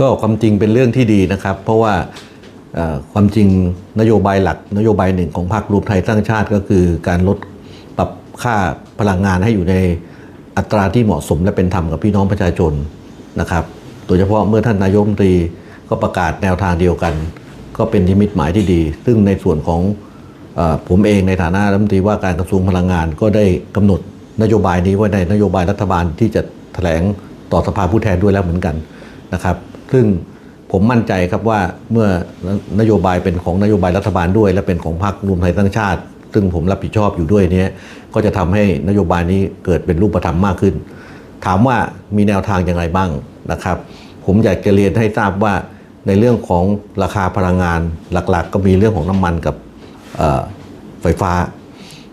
ก็ความจริงเป็นเรื่องที่ดีนะครับ เพราะว่าความจริงนโยบายหลัก นโยบายหนึ่งของพรรครวมไทยสร้างชาติก็คือการลดปรับค่าพลังงานให้อยู่ในอัตราที่เหมาะสมและเป็นธรรมกับพี่น้องประชาชนนะครับ โดยเฉพาะเมื่อท่านนายกรัฐมนตรีก็ประกาศแนวทางเดียวกัน ก็เป็นนิมิตหมายที่ดี ซึ่งในส่วนของอผมเองในฐานะรัฐมนตรีว่าการกระทรวงพลังงานก็ได้กำหนดนโยบายนี้ไว้ในนโยบายรัฐบาลที่จะแถลงต่อสภาผู้แทนด้วยแล้วเหมือนกันนะครับ ซึ่งผมมั่นใจครับว่าเมื่อนโยบายเป็นของนโยบายรัฐบาลด้วย และเป็นของพรรครวมไทยสร้างชาติ ซึ่งผมรับผิดชอบอยู่ด้วยเนี้ก็จะทำให้นโยบายนี้เกิดเป็นรูปธรรมมากขึ้น ถามว่ามีแนวทางอย่างไรบ้างนะครับ ผมอยากจะเรียนให้ทราบว่าในเรื่องของราคาพลังงานหลักๆก็มีเรื่องของน้ำมันกับไฟฟ้า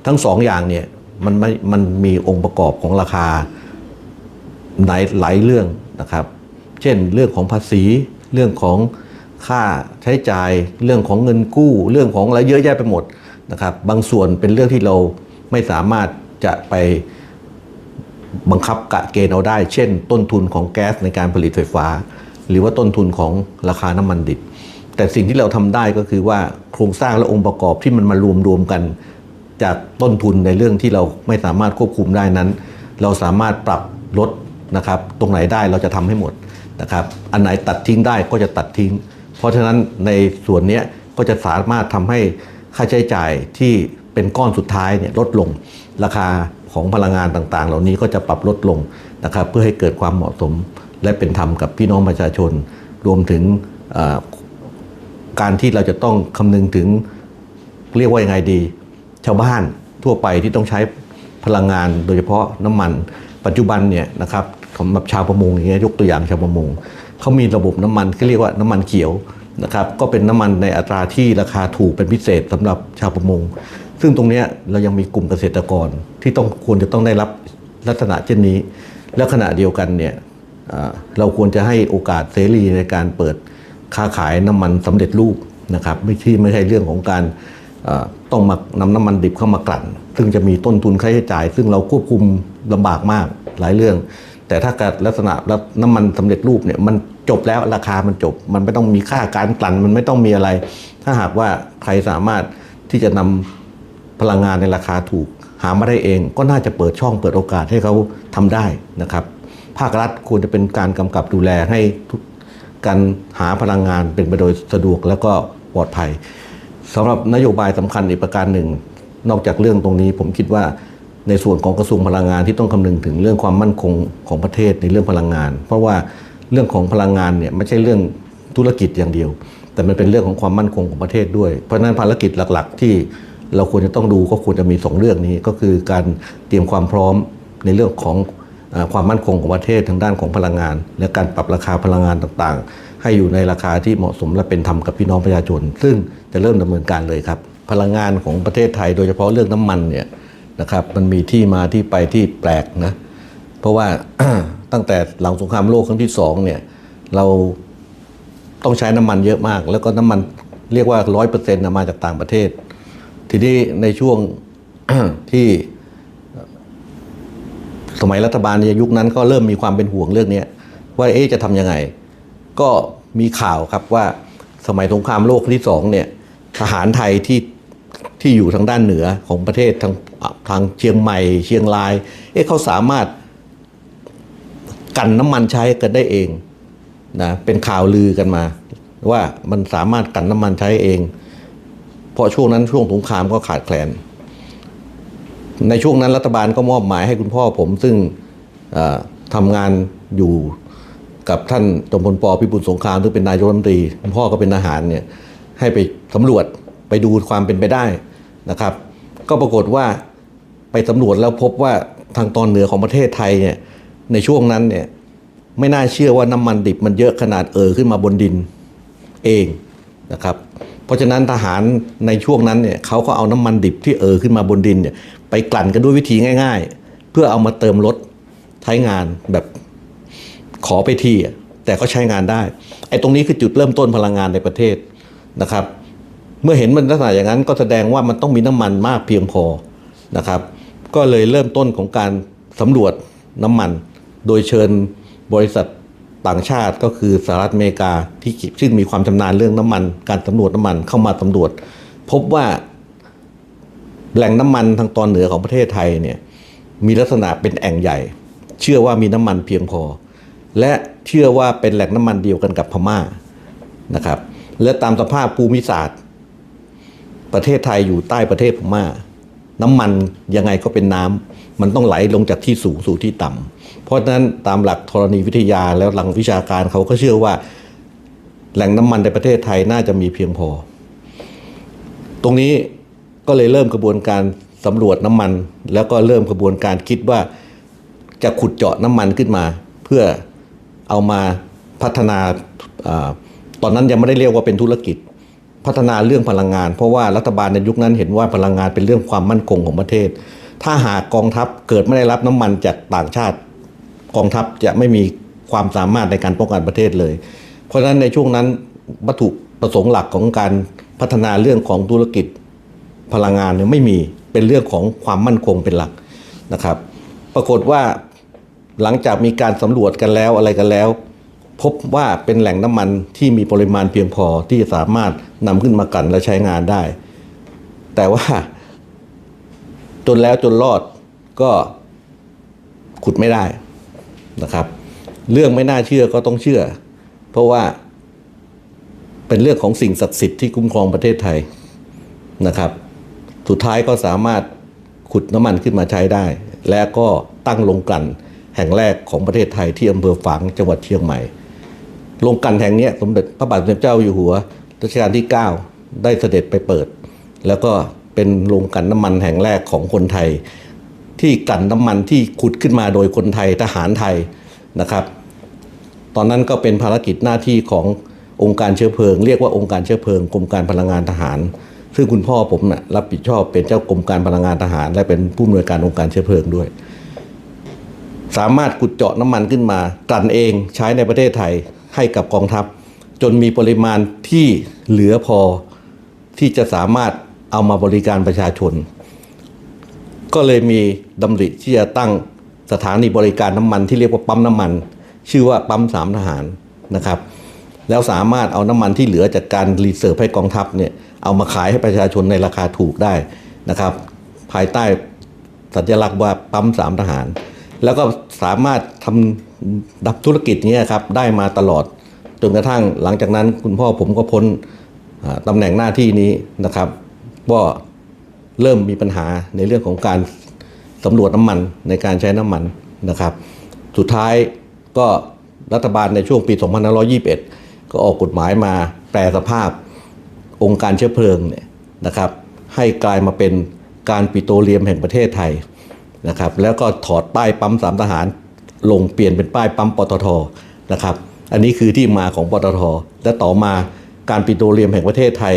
ทั้งสองอย่างเนี่ยมันไม่มันมีองค์ประกอบของราคาหลายหลายเรื่องนะครับ เช่น เรื่องของภาษี เรื่องของค่าใช้จ่าย เรื่องของเงินกู้ เรื่องของอะไรเยอะแยะไปหมดนะครับ บางส่วนเป็นเรื่องที่เราไม่สามารถจะไปบังคับกะเกณฑ์เอาได้ เช่น ต้นทุนของแก๊สในการผลิตไฟฟ้า หรือว่าต้นทุนของราคาน้ำมันดิบ แต่สิ่งที่เราทำได้ก็คือว่าโครงสร้างและองค์ประกอบที่มันมารวมรวมกัน จากต้นทุนในเรื่องที่เราไม่สามารถควบคุมได้นั้น เราสามารถปรับลดนะครับ ตรงไหนได้เราจะทำให้หมด นะครับ อันไหนตัดทิ้งได้ก็จะตัดทิ้ง เพราะฉะนั้นในส่วนนี้ก็จะสามารถทำให้ค่าใช้จ่ายที่เป็นก้อนสุดท้ายเนี่ยลดลง ราคาของพลังงานต่างๆ เหล่านี้ก็จะปรับลดลงนะครับ เพื่อให้เกิดความเหมาะสมและเป็นธรรมกับพี่น้องประชาชน รวมถึงการที่เราจะต้องคำนึงถึงเรียกว่ายังไงดี ชาวบ้านทั่วไปที่ต้องใช้พลังงานโดยเฉพาะน้ำมัน ปัจจุบันเนี่ยนะครับ สำหรับชาวประมงอย่างเงี้ยยกตัวอย่างชาวประมงเขามีระบบน้ำมันที่เรียกว่าน้ำมันเขียวนะครับก็เป็นน้ำมันในอัตราที่ราคาถูกเป็นพิเศษสำหรับชาวประมง ซึ่งตรงเนี้ยเรายังมีกลุ่มเกษตรกรที่ต้องควรจะต้องได้รับลักษณะเช่นนี้ และขณะเดียวกันเนี่ยเราควรจะให้โอกาสเสรีในการเปิดค้าขายน้ำมันสำเร็จรูปนะครับไม่ใช่ไม่ใช่เรื่องของการต้องมานำน้ำมันดิบเข้ามากลั่น ซึ่งจะมีต้นทุนค่าใช้จ่าย ซึ่งเราควบคุมลำบากมากหลายเรื่อง แต่ถ้าเกิดลักษณะแล้วน้ำมันสำเร็จรูปเนี่ยมันจบแล้วราคามันจบ มันไม่ต้องมีค่าการกลั่นมันไม่ต้องมีอะไร ถ้าหากว่าใครสามารถที่จะนำพลังงานในราคาถูกหามาได้เอง ก็น่าจะเปิดช่องเปิดโอกาสให้เขาทำได้นะครับ ภาครัฐควรจะเป็นการกำกับดูแลให้กการหาพลังงานเป็นไปโดยสะดวกแล้วก็ปลอดภัยสำหรับนโยบายสำคัญอีกประการหนึ่ง นอกจากเรื่องตรงนี้ผมคิดว่า ในส่วนของกระทรวงพลังงานที่ต้องคำนึงถึงเรื่องความมั่นคงของประเทศในเรื่องพลังงาน เพราะว่าเรื่องของพลังงานเนี่ยไม่ใช่เรื่องธุรกิจอย่างเดียว แต่มันเป็นเรื่องของความมั่นคงของประเทศด้วย เพราะฉะนั้นภารกิจหลัก ๆ ที่เราควรจะต้องดูก็ควรจะมีสองเรื่องนี้ก็คือการเตรียมความพร้อมในเรื่องของความมั่นคงของประเทศทางด้านของพลังงาน และการปรับราคาพลังงานต่างๆ ให้อยู่ในราคาที่เหมาะสมและเป็นธรรมกับพี่น้องประชาชน ซึ่งจะเริ่มดำเนินการเลยครับ พลังงานของประเทศไทยโดยเฉพาะเรื่องน้ำมันเนี่ย นะครับ มันมีที่มาที่ไปที่แปลกนะ เพราะว่าตั้งแต่หลังสงครามโลกครั้งที่สองเนี่ย เราต้องใช้น้ำมันเยอะมาก แล้วก็น้ำมันเรียกว่าร้อยเปอร์เซ็นต์มาจากต่างประเทศ ทีนี้ในช่วงที่สมัยรัฐบาลในยุคนั้นก็เริ่มมีความเป็นห่วงเรื่องนี้ว่าเอ๊จะทำยังไง ก็มีข่าวครับว่าสมัยสงครามโลกครั้งที่สองเนี่ยทหารไทยที่ ที่อยู่ทางด้านเหนือของประเทศทางทางเชียงใหม่ เชียงราย เอ๊ะเขาสามารถกันน้ำมันใช้กันได้เองนะเป็นข่าวลือกันมา ว่ามันสามารถกันน้ำมันใช้เอง เพราะช่วงนั้นช่วงสงครามก็ขาดแคลน ในช่วงนั้นรัฐบาลก็มอบหมายให้คุณพ่อผมซึ่งทำงานอยู่กับท่านจอมพลปพิบูลสงครามซึ่งเป็นนายกรัฐมนตรีคุณพ่อก็เป็นทหารเนี่ยให้ไปสำรวจไปดูความเป็นไปได้ นะครับ ก็ปรากฏว่าไปสำรวจแล้วพบว่าทางตอนเหนือของประเทศไทยเนี่ยในช่วงนั้นเนี่ยไม่น่าเชื่อว่าน้ำมันดิบมันเยอะขนาดเอ่อขึ้นมาบนดินเองนะครับ เพราะฉะนั้นทหารในช่วงนั้นเนี่ยเขาก็เอาน้ำมันดิบที่เอ่อขึ้นมาบนดินเนี่ยไปกลั่นกันด้วยวิธีง่าย ๆ เพื่อเอามาเติมรถใช้งานแบบขอไปทีแต่ก็ใช้งานได้ไอ้ตรงนี้คือจุดเริ่มต้นพลังงานในประเทศนะครับ เมื่อเห็นมันลักษณะอย่างนั้นก็แสดงว่ามันต้องมีน้ำมันมากเพียงพอนะครับ ก็เลยเริ่มต้นของการสำรวจน้ำมัน โดยเชิญบริษัทต่างชาติก็คือสหรัฐอเมริกาที่ซึ่งมีความชำนาญเรื่องน้ำมัน การสำรวจน้ำมันเข้ามาสำรวจ พบว่าแหล่งน้ำมันทางตอนเหนือของประเทศไทยเนี่ยมีลักษณะเป็นแอ่งใหญ่ เชื่อว่ามีน้ำมันเพียงพอ และเชื่อว่าเป็นแหล่งน้ำมันเดียวกันกับพม่านะครับ และตามสภาพภูมิศาสตร์ ประเทศไทยอยู่ใต้ประเทศพม่า น้ำมันยังไงก็เป็นน้ำมันต้องไหลลงจากที่สูงสู่ที่ต่ำเพราะฉะนั้นตามหลักธรณีวิทยาแล้วหลังวิชาการเขาก็เชื่อว่า แหล่งน้ำมันในประเทศไทยน่าจะมีเพียงพอ ตรงนี้ก็เลยเริ่มกระบวนการสำรวจน้ำมัน แล้วก็เริ่มกระบวนการคิดว่าจะขุดเจาะน้ำมันขึ้นมา เพื่อเอามาพัฒนาอาตอนนั้นยังไม่ได้เรียกว่าเป็นธุรกิจ พัฒนาเรื่องพลังงาน เพราะว่ารัฐบาลในยุคนั้นเห็นว่าพลังงานเป็นเรื่องความมั่นคงของประเทศ ถ้าหากกองทัพเกิดไม่ได้รับน้ำมันจากต่างชาติ กองทัพจะไม่มีความสามารถในการป้องกันประเทศเลย เพราะฉะนั้นในช่วงนั้นวัตถุประสงค์หลักของการพัฒนาเรื่องของธุรกิจพลังงานเนี่ยไม่มีเป็นเรื่องของความมั่นคงเป็นหลักนะครับ ปรากฏว่าหลังจากมีการสำรวจกันแล้วอะไรกันแล้ว พบว่าเป็นแหล่งน้ำมันที่มีปริมาณเพียงพอที่สามารถนำขึ้นมากันและใช้งานได้ แต่ว่า จนแล้วจนรอดก็ขุดไม่ได้นะครับ เรื่องไม่น่าเชื่อก็ต้องเชื่อ เพราะว่า เป็นเรื่องของสิ่งศักดิ์สิทธิ์ที่คุ้มครองประเทศไทยนะครับ สุดท้ายก็สามารถขุดน้ำมันขึ้นมาใช้ได้ และก็ตั้งโรงกลั่นแห่งแรกของประเทศไทยที่อำเภอฝางจังหวัดเชียงใหม่ โรงกลั่นแห่งนี้สมเด็จพระบาทสมเด็จเจ้าอยู่หัวรัชกาลที่ 9 ได้เสด็จไปเปิด แล้วก็เป็นโรงกลั่นน้ำมันแห่งแรกของคนไทย ที่กลั่นน้ำมันที่ขุดขึ้นมาโดยคนไทยทหารไทยนะครับ ตอนนั้นก็เป็นภารกิจหน้าที่ขององค์การเชื้อเพลิง เรียกว่าองค์การเชื้อเพลิงกรมการพลังงานทหาร ซึ่งคุณพ่อผมนะ่ะรับผิดชอบเป็นเจ้ากรมการพลังงานทหาร และเป็นผู้อำนวยการองค์การเชื้อเพลิงด้วย สามารถขุดเจาะน้ำมันขึ้นมากลั่นเองใช้ในประเทศไทย ให้กับกองทัพ จนมีปริมาณที่เหลือพอที่จะสามารถเอามาบริการประชาชน ก็เลยมีดำริที่จะตั้งสถานีบริการน้ำมันที่เรียกว่าปั๊มน้ำมัน ชื่อว่าปั๊มสามทหารนะครับ แล้วสามารถเอาน้ำมันที่เหลือจากการรีเซิร์ฟให้กองทัพเนี่ยเอามาขายให้ประชาชนในราคาถูกได้นะครับ ภายใต้สัญลักษณ์ว่าปั๊มสามทหาร แล้วก็สามารถทำ ดับธุรกิจนี้ครับได้มาตลอดจนกระทั่งหลังจากนั้นคุณพ่อผมก็พ้นตำแหน่งหน้าที่นี้นะครับก็เริ่มมีปัญหาในเรื่องของการสำรวจน้ำมันในการใช้น้ำมันนะครับ สุดท้ายก็รัฐบาลในช่วงปี 2521 ก็ออกกฎหมายมาแปลสภาพองค์การเชื้อเพลิงเนี่ยนะครับ ให้กลายมาเป็นการปิโตรเลียมแห่งประเทศไทยนะครับ แล้วก็ถอดป้ายปั๊มสามทหาร ลงเปลี่ยนเป็นป้ายปั๊มปตทนะครับ อันนี้คือที่มาของปตท และต่อมาการปิโตรเลียมแห่งประเทศไทย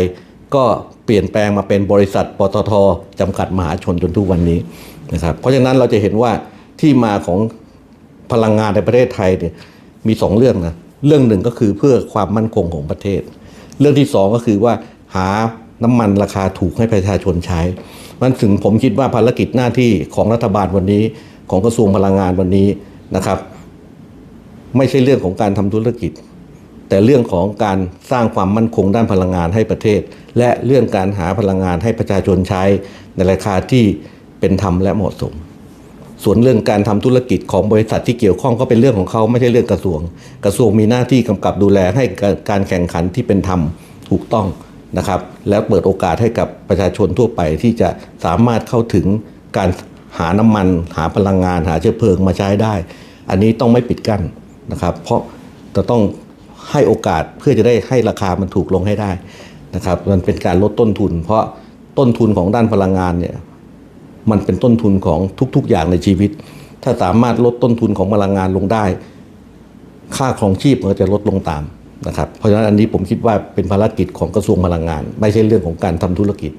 ก็เปลี่ยนแปลงมาเป็นบริษัทปตทจำกัดมหาชนจนทุกวันนี้นะครับ เพราะฉะนั้นเราจะเห็นว่าที่มาของพลังงานในประเทศไทยเนี่ยมีสองเรื่องนะเรื่องหนึ่งก็คือเพื่อความมั่นคงของประเทศ เรื่องที่สองก็คือว่าหาน้ำมันราคาถูกให้ประชาชนใช้ มันถึงผมคิดว่าภารกิจหน้าที่ของรัฐบาลวันนี้ ของกระทรวงพลังงานวันนี้ นะครับ ไม่ใช่เรื่องของการทำธุรกิจ แต่เรื่องของการสร้างความมั่นคงด้านพลังงานให้ประเทศ และเรื่องการหาพลังงานให้ประชาชนใช้ในราคาที่เป็นธรรมและเหมาะสม ส่วนเรื่องการทำธุรกิจของบริษัทที่เกี่ยวข้องก็เป็นเรื่องของเขาไม่ใช่เรื่องกระทรวง กระทรวงมีหน้าที่กำกับดูแลให้การแข่งขันที่เป็นธรรมถูกต้องนะครับ แล้วเปิดโอกาสให้กับประชาชนทั่วไปที่จะสามารถเข้าถึงการ หาน้ำมันหาพลังงานหาเชื้อเพลิงมาใช้ได้ อันนี้ต้องไม่ปิดกั้นนะครับ เพราะจะต้องให้โอกาสเพื่อจะได้ให้ราคามันถูกลงให้ได้นะครับ มันเป็นการลดต้นทุน เพราะต้นทุนของด้านพลังงานเนี่ยมันเป็นต้นทุนของทุก ๆ อย่างในชีวิต ถ้าสามารถลดต้นทุนของพลังงานลงได้ ค่าครองชีพมันก็จะลดลงตามนะครับ เพราะฉะนั้นอันนี้ผมคิดว่าเป็นภารกิจของกระทรวงพลังงาน ไม่ใช่เรื่องของการทำธุรกิจ